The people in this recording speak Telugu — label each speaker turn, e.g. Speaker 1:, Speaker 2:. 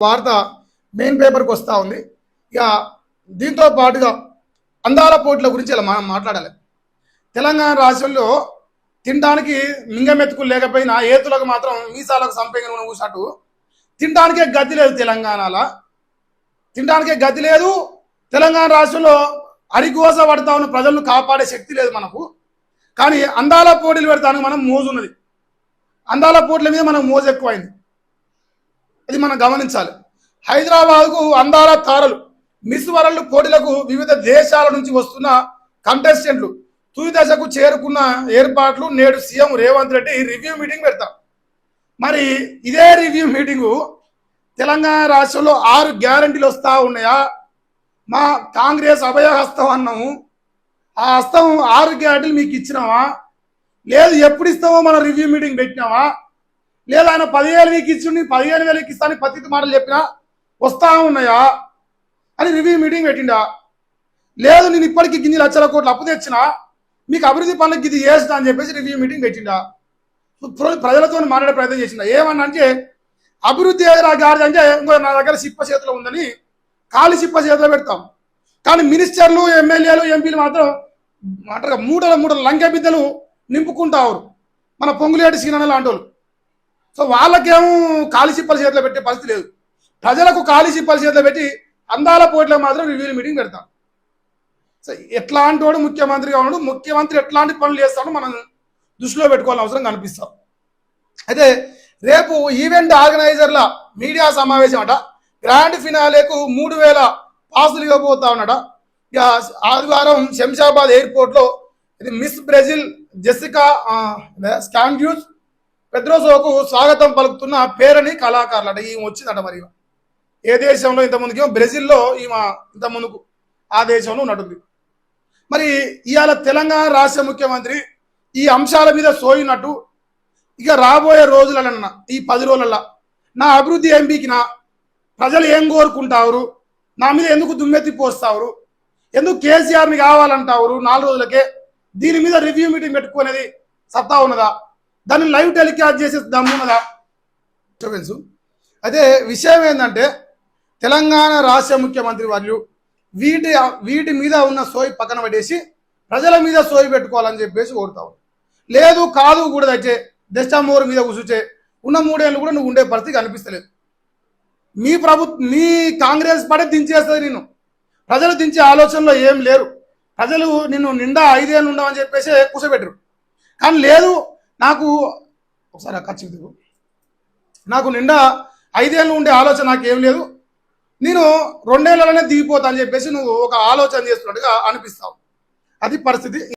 Speaker 1: వార్త మెయిన్ పేపర్కి వస్తూ ఉంది. ఇక దీంతో పాటుగా అందాల పోటీల గురించి ఇలా మనం మాట్లాడాలి. తెలంగాణ రాష్ట్రంలో తినడానికి మింగమెత్తుకులు లేకపోయినా ఏతులకు మాత్రం మీసాలకు సంపంగా నూనె పూసినట్టు తినడానికే గతి లేదు తెలంగాణలో. తినడానికే గతి లేదు. తెలంగాణ రాష్ట్రంలో అరిగోస పడతా ఉన్న ప్రజలను కాపాడే శక్తి లేదు మనకు. కానీ అందాల పోటీలు పెడతానికి మనం మోజు ఉన్నది. అందాల పోటీల మీద మనం మోజు ఎక్కువైంది. ఇది మనం గమనించాలి. హైదరాబాద్కు అందాల తారలు మిస్ వరల్డ్ పోటీలకు వివిధ దేశాల నుంచి వస్తున్న కంటెస్టెంట్లు తుది దశకు చేరుకున్న ఏర్పాట్లు నేడు CM Revanth Reddy review meeting పెడతాం మరి ఇదే రివ్యూ మీటింగు తెలంగాణ రాష్ట్రంలో ఆరు గ్యారంటీలు వస్తూ ఉన్నాయా? మా కాంగ్రెస్ అభయ హస్తం అన్నాము. ఆ హస్తం ఆరు గ్యారంటీలు మీకు ఇచ్చినావా? లేదు ఎప్పుడు ఇస్తామో మనం రివ్యూ మీటింగ్ పెట్టినావా? లేదా ఆయన పదివేలు వేలకి ఇచ్చిండి పదిహేను వేలకి ఇస్తాను పత్తి మాటలు చెప్పినా వస్తా ఉన్నాయా? అని రివ్యూ మీటింగ్ పెట్టిండా? లేదు నేను ఇప్పటికి గిన్ని లక్షల కోట్లు అప్పు తెచ్చినా మీకు అభివృద్ధి పనులకు ఇది చేస్తా అని చెప్పేసి రివ్యూ మీటింగ్ పెట్టిండా? ప్రజలతో మాట్లాడే ప్రయత్నం చేసిండా. ఏమన్నా అంటే అభివృద్ధి ఏదైనా గారిది అంటే ఇంకో నా దగ్గర సిప్ప చేతిలో ఉందని ఖాళీ సిప్ప చేతిలో పెడతాం. కానీ మినిస్టర్లు ఎమ్మెల్యేలు ఎంపీలు మాత్రం అంటారు మూడల మూడల లంకె బిద్దలు నింపుకుంటా మన పొంగులేటి సీనన్న లాంటి వాళ్ళు సో వాళ్ళకేమో ఖాళీ సిప్పల చేతిలో పెట్టే పరిస్థితి లేదు. ప్రజలకు ఖాళీ సిప్పల చేతిలో పెట్టి అందాల పోటీలో మాత్రం రివ్యూ మీటింగ్ పెడతాం. సో ఎట్లాంటి వాడు ముఖ్యమంత్రిగా ఉన్నాడు ముఖ్యమంత్రి ఎట్లాంటి పనులు చేస్తాడో మనం దృష్టిలో పెట్టుకోవాలని అవసరం కనిపిస్తాం. అయితే రేపు ఈవెంట్ ఆర్గనైజర్ల మీడియా సమావేశం అట. గ్రాండ్ ఫినాలేకు మూడు వేల పాసులు ఇవ్వబోతా ఉన్నాడ ఇక ఆదివారం శంషాబాద్ ఎయిర్పోర్ట్లో ఇది మిస్ బ్రెజిల్ జెసికా స్కాండ్యూస్ పెద్రోసోకు స్వాగతం పలుకుతున్న పేరని కళాకారులట ఈమె వచ్చిందట మరి ఏ దేశంలో ఇంత బ్రెజిల్లో ఈమె ఇంత ముందుకు. ఆ దేశంలో ఉన్నట్టుంది మరి ఇవాళ తెలంగాణ రాష్ట్ర ముఖ్యమంత్రి ఈ అంశాల మీద సోయినట్టు ఇక రాబోయే రోజులన్న ఈ పది రోజులలో నా అభివృద్ధి ఎంపీకి నా ప్రజలు ఏం కోరుకుంటారు నా మీద ఎందుకు దుమ్మెత్తి పోస్తావురు? ఎందుకు కేసీఆర్ని కావాలంటారు నాలుగు రోజులకే దీని మీద రివ్యూ మీటింగ్ పెట్టుకునేది సత్తా ఉన్నదా? దాన్ని లైవ్ టెలికాస్ట్ చేసే కదా ఉన్నదా డిస్టర్బెన్స్ విషయం ఏంటంటే తెలంగాణ రాష్ట్ర ముఖ్యమంత్రి వాళ్ళు వీటి వీటి మీద ఉన్న సోయి పక్కన పడేసి ప్రజల మీద సోయి పెట్టుకోవాలని చెప్పేసి కోరుతావు లేదు కాదు కూడా అయితే దశమూరు మీద కూర్చుచే ఉన్న మూడేళ్ళు కూడా నువ్వు ఉండే పరిస్థితి కనిపిస్తలేదు. మీ ప్రభుత్వ మీ కాంగ్రెస్ పార్టీ దించేస్తుంది నేను ప్రజలు దించే ఆలోచనలో ఏం లేరు. ప్రజలు నిన్ను నిండా ఐదేళ్ళు ఉండవని చెప్పేసి కూర్చోబెట్టరు కానీ లేదు నాకు ఒకసారి ఖర్చు దిగు నాకు నిండా ఐదేళ్ళు ఉండే ఆలోచన నాకు లేదు. నేను రెండేళ్ళలోనే దిగిపోతా అని చెప్పేసి నువ్వు ఒక ఆలోచన చేస్తున్నట్టుగా అనిపిస్తావు. అది పరిస్థితి.